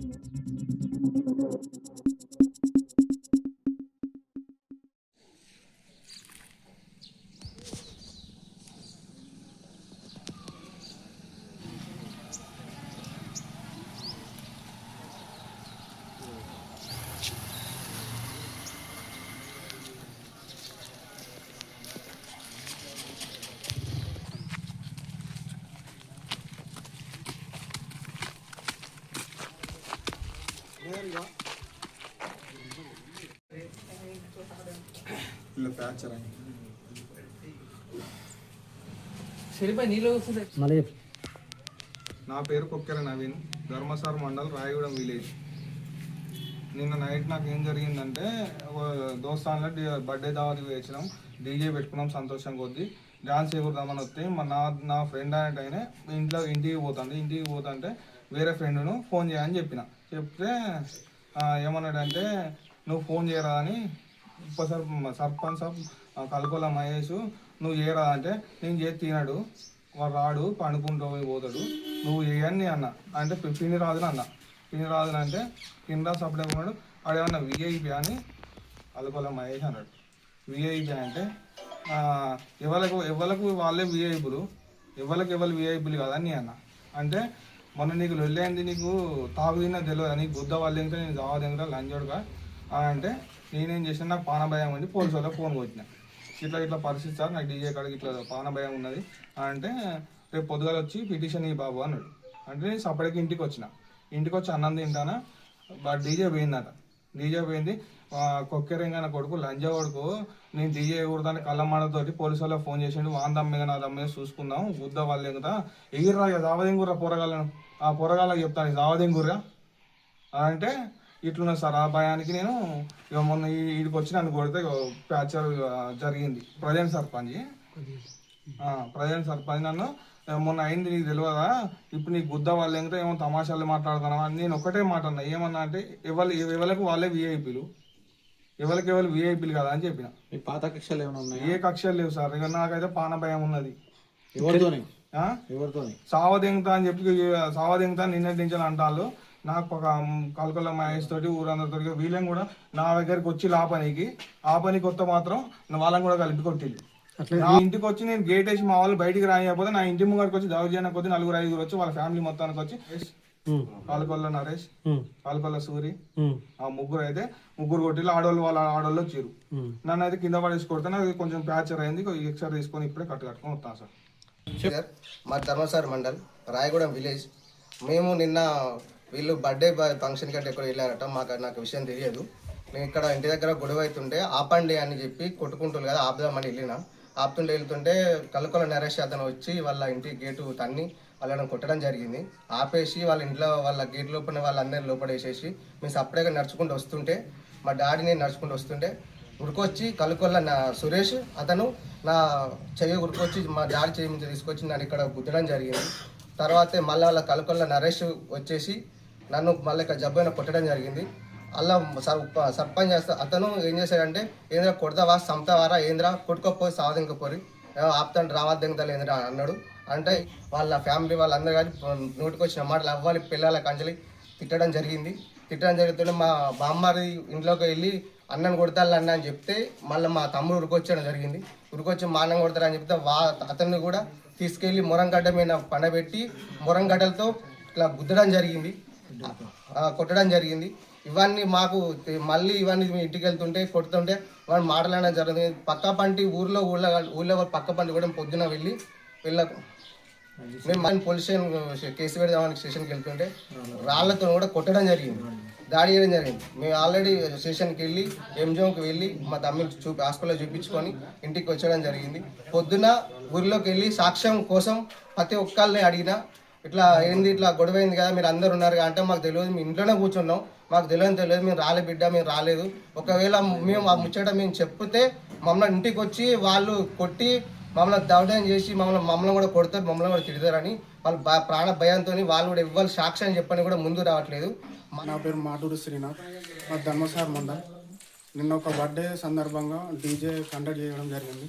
thank ఇలా fracture అయింది. నా పేరు కొక్కెర నవీన్ ధర్మసార్ మండల్ రాయగూడెం విలేజ్. నిన్న నైట్ నాకు ఏం జరిగిందంటే ఒక దోస్తాన్లో బర్త్డే దావతి వేసినాం డీజే పెట్టుకున్నాం సంతోషం కొద్దీ. డాన్స్ ఎగురుదామని వస్తే మా నా నా ఫ్రెండ్ ఆయన ఇంట్లో ఇంటికి పోతాండి. ఇంటికి పోతుంటే వేరే ఫ్రెండ్ను ఫోన్ చేయని చెప్పిన. చెప్తే ఆ, ఏమన్నాడంటే నువ్వు ఫోన్ చేయరా అని ఉప సర్పంచ్ ఆఫ్ కల్కొల మహేష్ నువ్వు చేయరా అంటే నేను చేసి తినడు. వాడు రాడు పండుకుంటూ పోయి పోతాడు. నువ్వు చేయని అన్న అంటే పి- పిన్ని అన్న. పిన్ని రాదుని అంటే కింద సప్లై ఉన్నాడు. ఆడేమన్నా విఐపి అని కలకొల మహేష్ అన్నాడు. విఐపి అంటే ఎవరికి ఎవరికి వాళ్ళే విఐపులు ఎవరికి ఎవరు విఐపులు కదా అని అన్న. అంటే మొన్న నీకు లొల్లేంది నీకు తాగు తిన్నా తెలియదు నీకు బుద్ధ వాళ్ళు ఇంకా నేను జావ దగ్గర లంచోడుగా అంటే నేనేం చేసిన నాకు పాన భయం ఉంది పోలీసు వాళ్ళకి ఫోన్ కొట్టిన. ఇట్లా ఇట్లా పరిస్థితి సార్ నాకు డీజే కాడికి ఇట్లా పాన భయం ఉన్నది. అంటే రేపు పొద్దుగాల వచ్చి పిటిషన్ ఈ బాబు అన్నాడు. అంటే నేను సపరేట్గా ఇంటికి వచ్చిన. ఇంటికి వచ్చి అన్నం తింటానా బట్ డీజే పోయిందట. డీజే పోయింది. కొక్కెరంగన కొడుకు లంజ కొడుకు నేను డీజే ఎగురుతాను కళ్ళమాడతోటి పోలీసు వాళ్ళకి ఫోన్ చేసిండు. వాన్ దమ్మిగా నా దమ్మిగా చూసుకుందాం గుద్ద వాళ్ళు ఎగుతా ఎగిర్రా ఇక జావదెంగుర్రా పోరగాళ్ళను. ఆ పోరగాళ్ళకి చెప్తాను జావదెంగుర్రా. అంటే ఇట్లున్నా సార్ ఆ భయానికి నేను ఇక మొన్న ఈడికి వచ్చి నన్ను కొడితే ప్యాచర్ జరిగింది. ప్రజెంట్ సర్పంచ్. ప్రజెంట్. సర్పంచ్ నన్ను "ఏ, మొన్న అయింది నీకు తెలియదా ఇప్పుడు నీకు గుద్ద వాళ్ళు ఎంత ఏమో తమాషాలు మాట్లాడుతున్నావా? నేను ఒకటే మాట అన్నా. ఏమన్నా అంటే ఎవరు ఎవరికి వాళ్ళే విఐపీలు ఎవరికి ఎవరు విఐపీలు కదా అని చెప్పిన. మీ పాత కక్షలు ఏమైనా ఉన్నాయా? ఏ కక్షలు లేవు సార్. ఇక నాకైతే పాన భయం ఉన్నది. ఎవరితోని? ఎవరితోని? సావదెంగుతా అని చెప్పి సావదెంగుతా నిన్నటించాలి అంటాళ్ళు. నాకు ఒక కల్కొల్ల మహేష్ తోటి ఊరందరితో వీళ్ళని కూడా నా దగ్గరికి వచ్చి ఆ పనికి ఆ పనికి కొత్త మాత్రం వాళ్ళని కూడా కలిపి కొట్టిల్లు నా ఇంటికి వచ్చి నేను గేట్ వేసి మా వాళ్ళు బయటికి రానియకపోతే నా ఇంటి ముంగడికి వచ్చి దౌర్జన్యం కొద్ది నలుగురు ఐదుగురు వచ్చి వాళ్ళ ఫ్యామిలీ మొత్తానికి వచ్చి పాలకొల్ల నరేష్ పాలకొల్ల సూరి ఆ ముగ్గురు అయితే ముగ్గురు కొట్టిల్లు ఆడోళ్ళు వాళ్ళ ఆడోళ్ళు వచ్చారు. నన్ను అయితే కింద పడేసి కొడితే నాకు కొంచెం ప్యాచర్ అయింది ఎక్స్ట్రా తీసుకొని ఇప్పుడే కట్టు కట్టుకొని వస్తాను సార్. సార్ మా ధర్మసార్ మండల్ రాయగూడెం విలేజ్. మేము నిన్న వీళ్ళు బర్త్డే ఫంక్షన్ కంటే ఎక్కడ వెళ్ళారట. మాకు నాకు విషయం తెలియదు. నేను ఇక్కడ ఇంటి దగ్గర గొడవ అవుతుంటే ఆపండి అని చెప్పి కొట్టుకుంటుంది కదా ఆపుదామని వెళ్ళిన. ఆపుతుంటే వెళ్తుంటే కలుకొల నరేష్ అతను వచ్చి వాళ్ళ ఇంటి గేటు తన్ని వాళ్ళని కొట్టడం జరిగింది. ఆపేసి వాళ్ళ ఇంట్లో వాళ్ళ గేట్ లోపల వాళ్ళందరినీ లోపల వేసేసి మేము సపరేట్గా నడుచుకుంటూ వస్తుంటే మా డాడీని నడుచుకుంటూ వస్తుంటే ఉరికొచ్చి కలుకొల్ల నా సురేష్ అతను నా చెయ్యి ఉరికొచ్చి మా డాడీ చెయ్యి నుంచి తీసుకొచ్చి నన్ను ఇక్కడ గుద్దడం జరిగింది. తర్వాత మళ్ళీ వాళ్ళ కలుకొల్ల నరేష్ వచ్చేసి నన్ను మళ్ళీ ఇక్కడ జబ్బైన కొట్టడం జరిగింది. అలా సర్ సర్పంచ్ చేస్తా అతను ఏం చేశాడంటే ఏంద్రా కొడతావా? సంతావారా ఏంద్రా? కొట్టుకోపోయి సాధింకపోయి ఆపుతాను రావద్దంగతలు ఏంద్రా? అన్నాడు. అంటే వాళ్ళ ఫ్యామిలీ వాళ్ళందరూ కానీ నోటికి వచ్చిన మాటలు అవ్వాలి పిల్లల కంచెలి తిట్టడం జరిగింది. తిట్టడం జరుగుతుంటే మా బామ్మారి ఇంట్లోకి వెళ్ళి అన్నను కొడతాను అన్న అని చెప్తే మళ్ళీ మా తమ్ముడు ఉరికొచ్చడం జరిగింది. ఉరికొచ్చి మా అన్నం కొడతారని చెప్తే వా అతన్ని కూడా తీసుకెళ్ళి మురంగడ్డ మీద పండబెట్టి మురంగడ్డలతో ఇట్లా గుద్దడం జరిగింది. కొట్టడం జరిగింది. ఇవన్నీ మాకు మళ్ళీ ఇవన్నీ మేము ఇంటికి వెళ్తుంటే కొడుతుంటే వాళ్ళు మాట్లాడడం జరుగుతుంది. పక్క పంటి ఊర్లో ఊళ్ళో ఊళ్ళో పక్క పంటి కూడా పొద్దున వెళ్ళి వెళ్ళకు మేము మళ్ళీ పోలీస్ స్టేషన్ కేసు పెడదామని స్టేషన్కి వెళ్తుంటే రాళ్ళతో కూడా కొట్టడం జరిగింది. దాడి చేయడం జరిగింది. మేము ఆల్రెడీ స్టేషన్కి వెళ్ళి ఎంజోకి వెళ్ళి మా తమ్ముడు చూపి హాస్పిటల్లో చూపించుకొని ఇంటికి వచ్చడం జరిగింది. పొద్దున ఊరిలోకి వెళ్ళి సాక్ష్యం కోసం ప్రతి ఒక్కళ్ళని అడిగినా ఇట్లా ఏంది ఇట్లా గొడవ అయింది కదా మీరు అందరు ఉన్నారు కదా అంటే మాకు తెలియదు మేము ఇంట్లోనే కూర్చున్నాం. మాకు తెలియదు తెలియదు మేము రాలే బిడ్డ మేము రాలేదు. ఒకవేళ మేము ఆ ముచ్చట మేము చెప్తే మమ్మల్ని ఇంటికి వచ్చి వాళ్ళు కొట్టి మమ్మల్ని దౌర్యం చేసి మమ్మల్ని మమ్మల్ని కూడా కొడతారు మమ్మల్ని కూడా తిడతారని వాళ్ళు ప్రాణ భయంతో వాళ్ళు కూడా ఇవ్వాలి సాక్ష్యం చెప్పని కూడా ముందు రావట్లేదు. నా పేరు మాటూరు శ్రీనాథ్. మా ధర్మసార్ మండల్. నిన్న ఒక బర్త్డే సందర్భంగా డీజే కండక్ట్ చేయడం జరిగింది.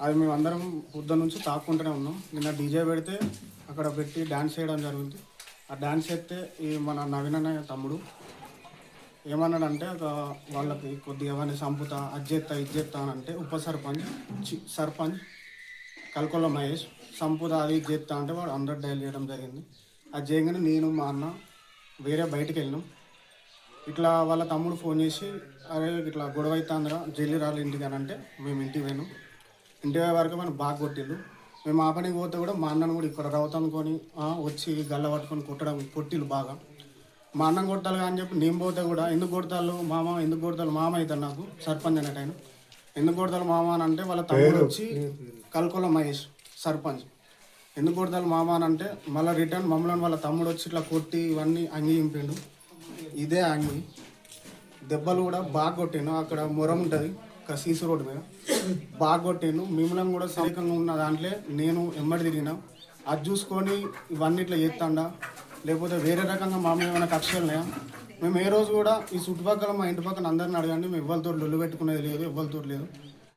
అది మేము అందరం పొద్దు నుంచి తాక్కుంటూనే ఉన్నాం. నిన్న డీజే పెడితే అక్కడ పెట్టి డ్యాన్స్ చేయడం జరిగింది. ఆ డ్యాన్స్ చేస్తే ఈ మన నవీన్ అనే తమ్ముడు ఏమన్నాడంటే ఒక వాళ్ళకి కొద్దిగా ఎవరిని సంపుతా అది చేస్తా ఇది అని అంటే ఉప సర్పంచ్ చి- సర్పంచ్ కల్కొల్ల మహేష్ సంపుదా అది ఇది చేస్తా అంటే వాడు అందరు డైల్ చేయడం జరిగింది. అది చేయగానే నేను మా అన్న వేరే బయటికి వెళ్ళినాం. ఇట్లా వాళ్ళ తమ్ముడు ఫోన్ చేసి అరే ఇట్లా గొడవ అవుతుందిరా జల్లి రాలి ఇంటికి అని అంటే మేము ఇంటికి పోయినాం. ఇంటి వరకు మనం బాగా కొట్టిల్లు మేము ఆ పనికి పోతే కూడా మా అన్నను కూడా ఇక్కడ రవ్వుతనుకొని వచ్చి గల్ల పట్టుకొని కొట్టడం కొట్టిల్లు బాగా. మా అన్నం కొట్టాలి అని చెప్పి నేను పోతే కూడా ఎందుకు కొడతారు మామ ఎందుకు కొడతారు మామ అవుతారు నాకు సర్పంచ్ అనే టైం ఎందుకు కొడతారు మామ అని అంటే వాళ్ళ తమ్ముడు వచ్చి కల్కొల మహేష్ సర్పంచ్. ఎందుకు కొడతారు మామ అని అంటే మళ్ళీ రిటర్న్ మమ్మల్ని వాళ్ళ తమ్ముడు వచ్చి ఇట్లా కొట్టి ఇవన్నీ అంగి ఇంపిండు ఇదే అంగి. దెబ్బలు కూడా బాగా కొట్టిను అక్కడ మొరం ఉంటుంది. ఒక సీసీ రోడ్డు మీద. బాగా కొట్టిను మిమ్మల్ని కూడా సరికంగా ఉన్న దాంట్లో నేను ఎమ్మడి తిరిగినా. అది చూసుకొని ఇవన్నీ ఇట్లా చేస్తాడా. లేకపోతే వేరే రకంగా మా మీద ఏమైనా కక్షలు ఉన్నాయా? మేము ఏ రోజు కూడా ఈ చుట్టుపక్కల మా ఇంటి పక్కన అందరిని అడగండి. మేము ఎవరితో లొల్లు పెట్టుకునేది లేదు ఎవరితో లేదు.